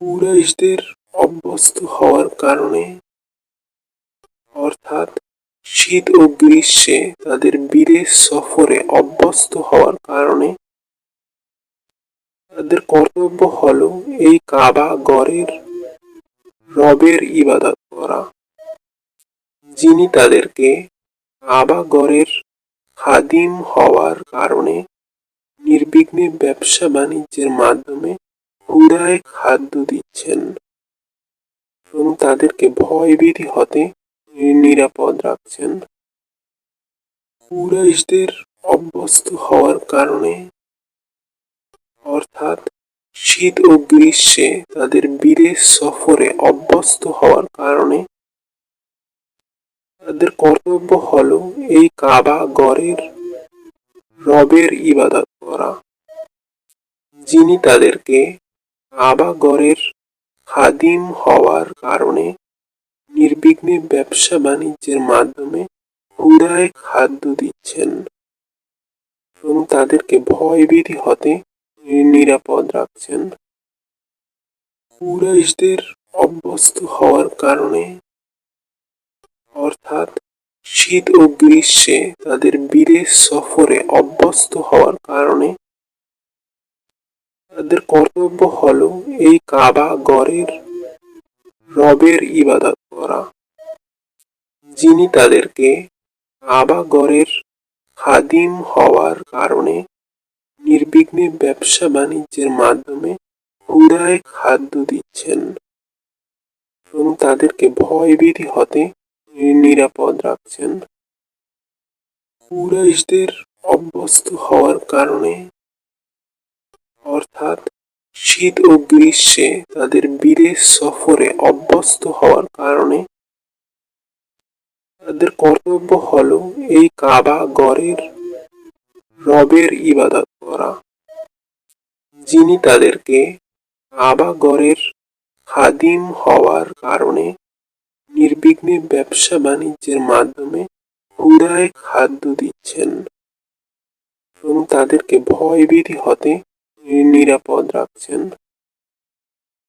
কুরাইশদের অভ্যস্ত হওয়ার কারণে, অর্থাৎ শীত ও গ্রীষ্মে তাদের বিদেশ সফরে অভ্যস্ত হওয়ার কারণে তাদের কর্তব্য হলো এই কাবা গড়ের রবের ইবাদত করা। যিনি তাদেরকে কাবা গড়ের খাদিম হওয়ার কারণে নির্বিঘ্নে ব্যবসা বাণিজ্যের মাধ্যমে ক্ষুদায় খাদ্য দিচ্ছেন এবং তাদেরকে ভয়ভীতি হতে নিরাপদ রাখছেন। কুরাইশদের অভ্যস্ত হওয়ার কারণে, অর্থাৎ শীত ও গ্রীষ্মে তাদের বিদেশ সফরে অভ্যস্ত হওয়ার কারণে তাদের কর্তব্য হলো এই কাবা গড়ের রবের ইবাদত করা, যিনি তাদেরকে গড়ের খাদিম হওয়ার কারণে নির্বিঘ্নে ব্যবসা বাণিজ্যের মাধ্যমে ক্ষুদায় খাদ্য দিচ্ছেন এবং তাদেরকে ভয়ভীতি হতে নিরাপদ রাখছেন। কুরাইশদের অভ্যস্ত হওয়ার কারণে, অর্থাৎ শীত ও গ্রীষ্মে তাদের বিদেশ সফরে অভ্যস্ত হওয়ার কারণে তাদের কর্তব্য হলো এই কাবা গড়ের রবের ইবাদত করা। যিনি তাদেরকে কাবা গড়ের খাদিম হওয়ার কারণে নির্বিঘ্নে ব্যবসা বাণিজ্যের মাধ্যমে ক্ষুদায় খাদ্য দিচ্ছেন এবং তাদেরকে ভয়ভীতি হতে নিরাপদ রাখছেন। কুরাইশদের অভ্যস্ত হওয়ার কারণে অর্থাৎ শীত ও গ্রীষ্মে তাদের বিদেশ সফরে অভ্যস্ত হওয়ার কারণে তাদের কর্তব্য হলো এই কাবা গড়ের রবের ইবাদত করা। যিনি তাদেরকে কাবা গড়ের খাদিম হওয়ার কারণে নির্বিঘ্নে ব্যবসা বাণিজ্যের মাধ্যমে ক্ষুদায় খাদ্য দিচ্ছেন এবং তাদেরকে ভয়ভীতি হতে নিরাপদ রাখছেন